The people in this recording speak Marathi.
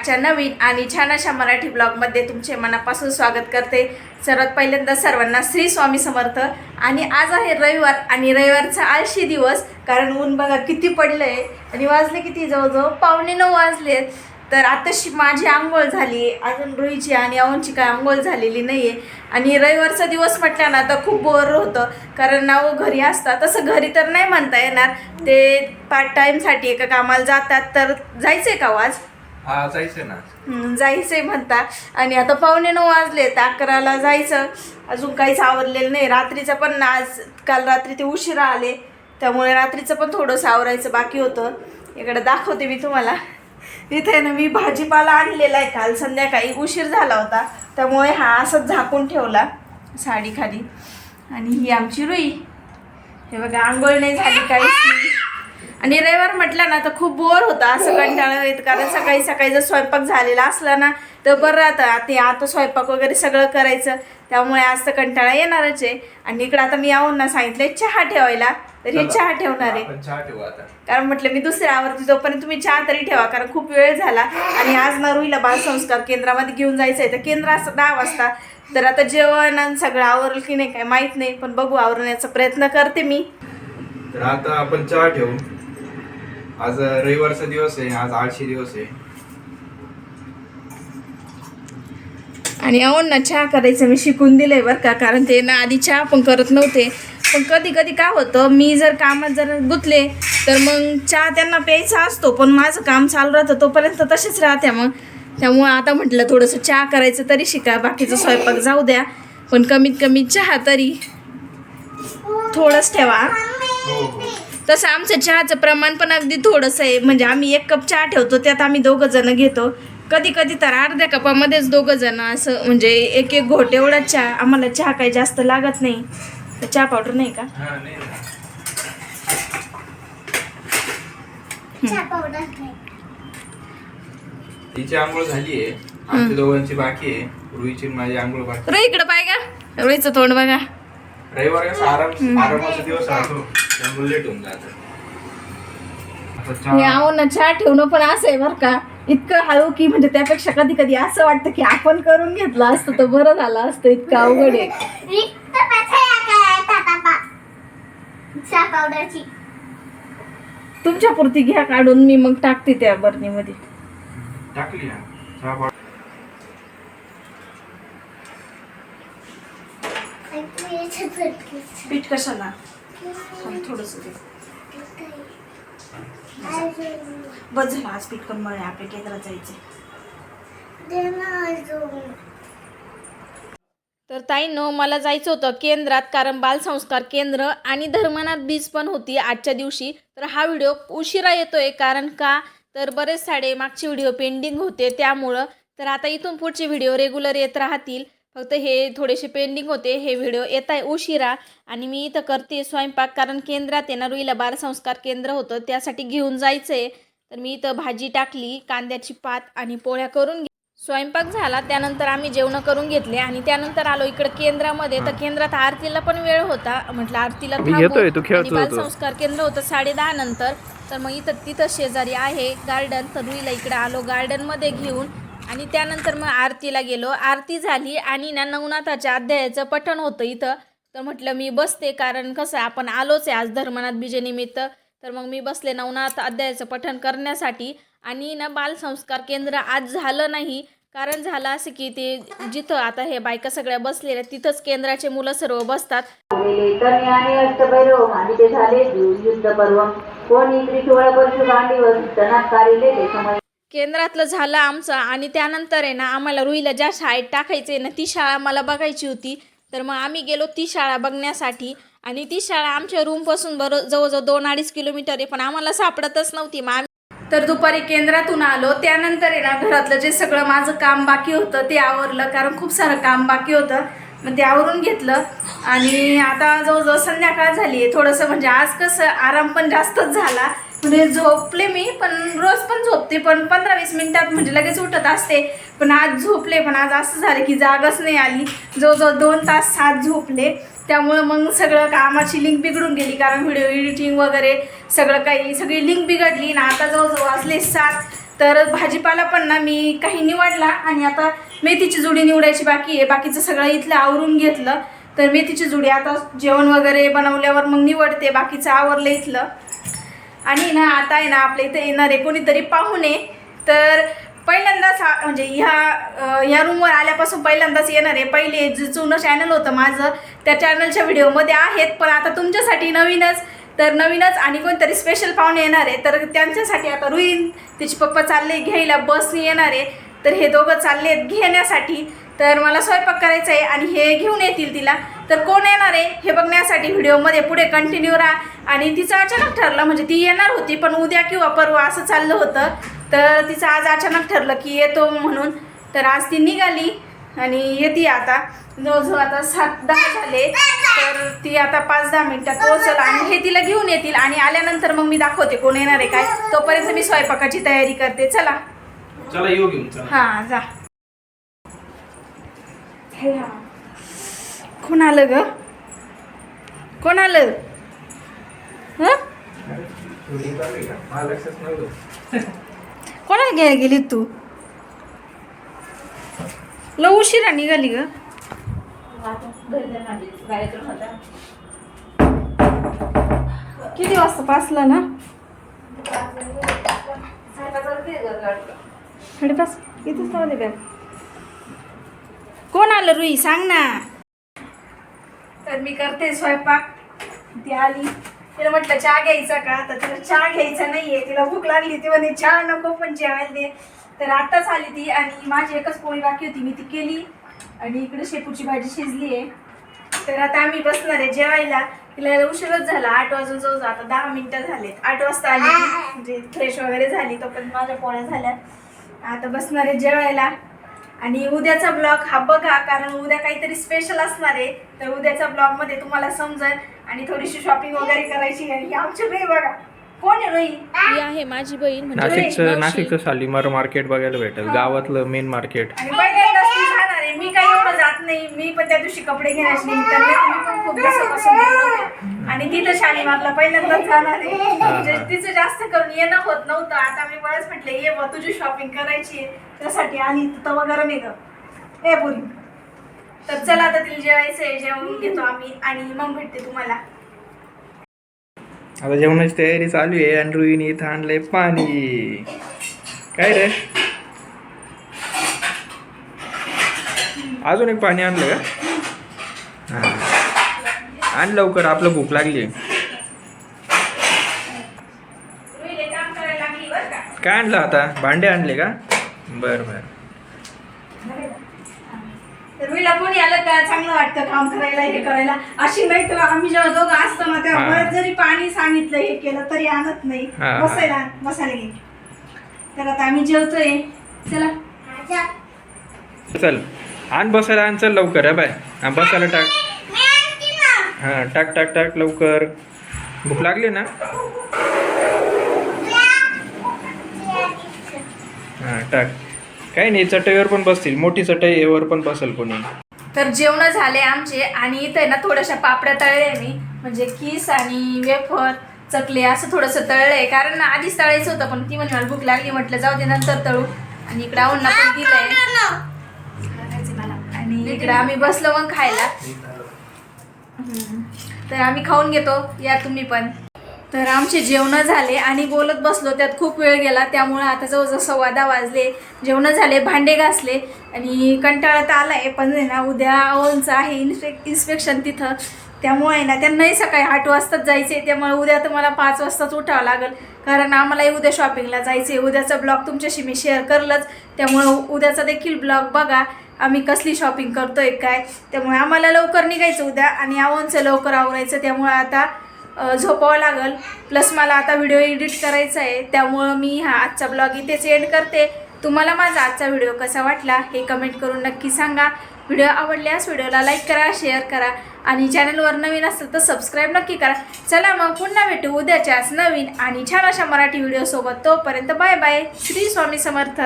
आजच्या नवीन आणि छान अशा मराठी ब्लॉगमध्ये तुमचे मनापासून स्वागत करते. सर्वात पहिल्यांदा सर्वांना श्री स्वामी समर्थ. आणि आज आहे रविवार आणि रविवारचा आळशी दिवस. कारण ऊन बघा किती पडलं आहे आणि वाजले किती जवळजवळ? पावणे नऊ वाजले. तर आताशी माझी आंघोळ झाली. अजून रुईची आणि अवनची काय आंघोळ झालेली नाही आहे आणि रविवारचा दिवस म्हटल्या ना तर खूप बोर होतं. कारण नाव घरी असतात. तसं घरी तर नाही म्हणता येणार. ते पार्ट टाईमसाठी एका कामाला जातात. तर जायचं आहे का हो वाज हा जायचं ना. जायचंय म्हणता. आणि आता पावणे नऊ वाजलेत अकराला जायचं. अजून काहीच आवरलेलं नाही. रात्रीचं पण ना आज काल रात्री ते उशिरा आले. त्यामुळे रात्रीचं पण थोडंसं आवरायचं बाकी होतं. इकडे दाखवते मी तुम्हाला. इथे आहे ना मी भाजीपाला आणलेला आहे काल. संध्याकाळी उशीर झाला होता. त्यामुळे हा असंच झाकून ठेवला साडी खाली. आणि ही आमची रुई. हे बघा आंघोळ नाही झाली काहीच आणि रविवार म्हटलं ना तर खूप बोर होता असं कंटाळा येत. कारण सकाळी सकाळी जर स्वयंपाक झालेला असला ना तर बरं राहतं. आता आता स्वयंपाक वगैरे सगळं करायचं. त्यामुळे आज तर कंटाळा येणारच आहे. आणि इकडं आता मी यावं ना सांगितलंय चहा ठेवायला. तर हे चहा ठेवणार आहे. कारण म्हटलं मी दुसऱ्या आवडते तोपर्यंत तुम्ही चहा तरी ठेवा कारण खूप वेळ झाला. आणि आज ना रुईला बालसंस्कार केंद्रामध्ये घेऊन जायचं आहे तर केंद्र असं दहा वाजता. तर आता जेवण आणि सगळं आवरलं की नाही काय माहीत नाही. पण बघू आवरण्याचा प्रयत्न करते मी. तर आता आपण चहा ठेवू. आज रविवारचा दिवस आहे आज आळशी दिवस आहे. आणि अहो ना चहा करायचं मी शिकून दिलंय बरं का कारण ते ना आधी चहा पण करत नव्हते. पण कधी कधी काय होतं मी जर कामात जर गुंतले तर मग चहा त्यांना प्यायचा असतो पण माझं काम चालू राहतं तोपर्यंत तसेच राहते मग. त्यामुळं आता म्हटलं थोडंसं चहा करायचं तरी शिका बाकीचं स्वयंपाक जाऊ द्या. पण कमीत कमी चहा तरी थोडंच ठेवा. हो हो. तसं आमचं चहाचं प्रमाण पण अगदी थोडंसं आहे. म्हणजे आम्ही एक कप चहा ठेवतो त्यात आम्ही दोघं जण घेतो. कधी कधी तर अर्ध्या कपामध्येच दोघं जण असं म्हणजे एक एक घोट एवढा चहा आम्हाला चहा काही जास्त लागत नाही. तर चहा पावडर नाही का? हा. तिची आंघोळ झाली आहे. आमच्या दोघांची बाकी आहे. रुईची माझी आंघोळ बाकी रो इकडं पाय का रोईचं तोंड बघा. रविवार कसं आराम आरामाचा दिवस राहतो. त्यामुळे लेट होऊन जातं. आता चहा आहो ना चहा ठेवणं पण असं आहे बरं का. इतकं हळू की म्हणजे त्यापेक्षा कधी कधी असं वाटतं की आपण करून घेतलं असतं तर बरं झालं असतं. इतकं अवघड आहे. पावडरची. तुमच्या पुरती घ्या काढून मी मग टाकते त्या बरणीमध्ये. टाकली पावडर पीठ कशाला? थोडस बस झालं आज पिटकन मळे आपल्या केंद्रात जायचे तर ताईनं मला जायचं होतं केंद्रात कारण बालसंस्कार केंद्र आणि धर्मनाथ बीज पण होती आजच्या दिवशी. तर हा व्हिडिओ उशिरा येतोय कारण का? तर बरेच साडे मागचे व्हिडिओ पेंडिंग होते त्यामुळं. तर आता इथून पुढचे व्हिडिओ रेग्युलर येत राहतील. फक्त हे थोडेसे पेंडिंग होते हे व्हिडिओ येत आहे उशिरा. आणि मी इथं करते स्वयंपाक कारण केंद्रात आहे ना रुईला बालसंस्कार केंद्र होतं त्यासाठी घेऊन जायचं आहे तर मी इथं भाजी टाकली कांद्याची पात आणि पोळ्या करून स्वयंपाक झाला त्यानंतर आम्ही जेवण करून घेतले आणि त्यानंतर आलो इकडे केंद्रामध्ये. तर केंद्रात आरतीला पण वेळ होता म्हटलं आरतीला. बालसंस्कार केंद्र होतं साडे दहा नंतर. तर मग इथं तिथं शेजारी आहे गार्डन तर रुईला इकडे आलो गार्डनमध्ये घेऊन आणि त्यानंतर मग आरतीला गेलो. आरती झाली आणि ना नवनाथाच्या अध्यायाचं पठण होतं इथं. तर म्हटलं मी बसते कारण कसं आहे, आपण आलोच आहे आज धर्मनाथ बीजेनिमित्त तर मग मी बसले नवनाथ अध्यायाचं पठण करण्यासाठी. आणि ना बालसंस्कार केंद्र आज झालं नाही. कारण झालं असं की ते जिथं आता हे बायका सगळ्या बसलेल्या तिथंच केंद्राचे मुलं सर्व बसतात. परशु गांडीवर तनात कारिले ते केंद्रातलं झालं आमचं आणि त्यानंतर आहे ना आम्हाला रुईला ज्या शाळेत टाकायचं आहे ना ती शाळा मला बघायची होती. तर मग आम्ही गेलो ती शाळा बघण्यासाठी आणि ती शाळा आमच्या रूमपासून बरो जवळजवळ दोन अडीच किलोमीटर आहे पण आम्हाला सापडतच नव्हती. मग आम्ही तर दुपारी केंद्रातून आलो. त्यानंतर आहे ना घरातलं जे सगळं माझं काम बाकी होतं ते आवरलं. कारण खूप सारं काम बाकी होतं. मग ते आवरून घेतलं. आणि आता जवळजवळ संध्याकाळ झाली आहे. थोडंसं म्हणजे आज कसं आराम पण जास्तच झाला. म्हणजे झोपले मी पण रोज पण झोपते पण पंधरा वीस मिनिटात म्हणजे लगेच उठत असते. पण आज झोपले पण आज असं झालं की जागच नाही आली. जवळजवळ दोन तास सात झोपले. त्यामुळं मग सगळं कामाची लिंक बिघडून गेली कारण व्हिडिओ एडिटिंग वगैरे सगळं काही सगळी लिंक बिघडली. ना आता जवळजवळ असले सात. तर भाजीपाला पण ना मी काही निवडला आणि आता मेथीची जुडी निवडायची बाकी आहे. बाकीचं सगळं इथलं आवरून घेतलं. तर मेथीची जुडी आता जेवण वगैरे बनवल्यावर मग निवडते. बाकीचं आवरलं इथलं. आणि ना आता आहे ना आपल्या इथे येणारे कोणीतरी पाहुणे तर पहिल्यांदाच हा म्हणजे ह्या ह्या रूमवर आल्यापासून पहिल्यांदाच येणार आहे पहिले जे जुनं चॅनल होतं माझं त्या चॅनलच्या व्हिडिओमध्ये आहेत. पण आता तुमच्यासाठी नवीनच तर नवीनच आणि कोणतरी स्पेशल पाहुणे येणार आहे. तर त्यांच्यासाठी आता रुईन तिचे पप्पा चालले घ्यायला बसने येणार आहे. तर हे दोघं चालले आहेत घेण्यासाठी. तर मला स्वयंपाक करायचा आहे आणि हे घेऊन येतील तिला. तर कोण येणार आहे हे बघण्यासाठी व्हिडिओमध्ये पुढे कंटिन्यू राहा. आणि तिचं अचानक ठरलं म्हणजे ती येणार होती पण उद्या किंवा परवा असं चाललं होतं. तर तिचं आज अचानक ठरलं की येतो म्हणून. तर आज ती निघाली आणि येते आता. जवळजवळ आता सात दहा झाले तर ती आता पाच दहा मिनिटात पोहोचल आणि हे तिला घेऊन येतील. आणि आल्यानंतर मग मी दाखवते कोण येणार आहे काय. तोपर्यंत मी स्वयंपाकाची तयारी करते. चला. चला येऊ घेऊन हां जा. हे कोण आलं ग? कोण आलं कोणाला घ्यायला गेली तू? ल उशिरा निघाली ग. किती वाजता पाचला ना? साडेपाच. इथेच लावले बॅग कोण आलं रुई? सांग ना. तर मी करते स्वयंपाक. ती आली. तिला म्हटलं चहा घ्यायचा का? तर तिला चहा घ्यायचा नाहीये. तिला भूक लागली ती म्हणे चहा नको पण जेवायला दे. तर आत्ताच आली ती आणि माझी एकच पोळी बाकी होती. मी ती केली आणि इकडे शेपूची भाजी शिजली आहे. तर आता आम्ही बसणार आहे जेवायला. तिला उशीरच झाला. आठ वाजून जाऊ आता दहा मिनिटं झालेत. आठ वाजता आली म्हणजे फ्रेश वगैरे झाली. तो पण माझ्या पोळ्या झाल्या आता बसणार आहे जेवायला. आणि उद्याचा ब्लॉग हा बघा कारण उद्या काहीतरी स्पेशल असणार आहे. तर उद्याच्या ब्लॉगमध्ये तुम्हाला समजेल आणि थोडीशी शॉपिंग वगैरे करायची आणि ही आमची नाही बघा. कोण आहे रोई ही आहे माझी बहीण म्हणजे नाशिकचं शालीमार मार्केट बघायला भेटेल. गावातलं मेन मार्केट आणि पहिल्यांदाच ती जाणार आहे. मी काही एवढं जात नाही. मी पण त्या दिवशी कपडे घेण्याची निमित्ताने मी पण खूप दिवसापासून गेले नव्हते. आणि तिथं शालीमारला पहिल्यांदाच जाणार आहे. म्हणजे तिचं जास्त करून येणं होत नव्हतं. आता मी बरंच म्हटलं ये बा तुझी शॉपिंग करायची आहे. त्यासाठी आली तर वगैरे निघ. ए पुरी. तर चला आता तिला जेवायचं आहे जेवून घेतो आम्ही आणि मग भेटते तुम्हाला. आता जेवणाची तयारी चालू आहे. आणि रुईने इथं आणलंय पाणी. काय रे? अजून एक पाणी आणलं का? हां. आण लवकर आपलं भूक लागली. काय आणलं आता? भांडे आणले का? बरं बरं. तर रुईला कोणी आलं का? चांगलं वाटतं काम करायला हे करायला. अशी नाही तर आम्ही जेव्हा दोघं असतो ना तेव्हा हा. जरी पाणी सांगितलं हे केलं तरी आणत नाही. हा, हा. बसायला बसायला तर आता आम्ही जेवतोय. चला. चल आण बसायला आण चल लवकर हा बाय. हा बसायला टाक. मी हां टाक टाक टाक लवकर. भूक लागली ना हां टाक. काही नाही चटईवर पण बसतील. मोठी चटई वर पण बसल कोणी. तर जेवण झाले आमचे आणि इथे ना थोड्याशा पापड्या तळल्या मी. म्हणजे किस आणि वेफर चकले असं थोडंसं तळलंय कारण ना आधीच तळायचं होतं पण ती म्हणजे मला भूक लागली. म्हटलं जाऊ दे नंतर तळू. आणि इकडे आवडला पण दिलंय. आणि इकडे आम्ही बसलो मग खायला. तर आम्ही खाऊन घेतो. या तुम्ही पण. तर आमचे जेवणं झाले आणि बोलत बसलो त्यात खूप वेळ गेला त्यामुळे आता जवळजवळ सव्वा वाजले. जेवणं झाले भांडे घासले आणि कंटाळा तर आला आहे पण आहे ना उद्या ओनचं आहे इन्स्पेक् इन्स्पेक्शन तिथं. त्यामुळे आहे ना त्यांनाही सकाळी आठ वाजताच जायचं आहे त्यामुळे उद्या तर मला पाच वाजताच उठावं लागेल. कारण आम्हालाही उद्या शॉपिंगला जायचं आहे उद्याचा ब्लॉग तुमच्याशी मी शेअर करलंच. त्यामुळं उद्याचा देखील ब्लॉग बघा आम्ही कसली शॉपिंग करतोय काय. त्यामुळे आम्हाला लवकर निघायचं उद्या आणि आवनचं लवकर आवरायचं त्यामुळे आता झोपावं लागल. प्लस मला आता व्हिडिओ एडिट करायचा आहे. त्यामुळं मी हा आजचा ब्लॉग इथेच एंड करते. तुम्हाला माझा आजचा व्हिडिओ कसा वाटला हे कमेंट करून नक्की सांगा. व्हिडिओ आवडल्यास व्हिडिओला लाईक करा शेअर करा आणि चॅनलवर नवीन असेल तर सबस्क्राईब नक्की करा. चला मग पुन्हा भेटू उद्याच्याच नवीन आणि छान अशा मराठी व्हिडिओसोबत तोपर्यंत बाय बाय श्री स्वामी समर्थ.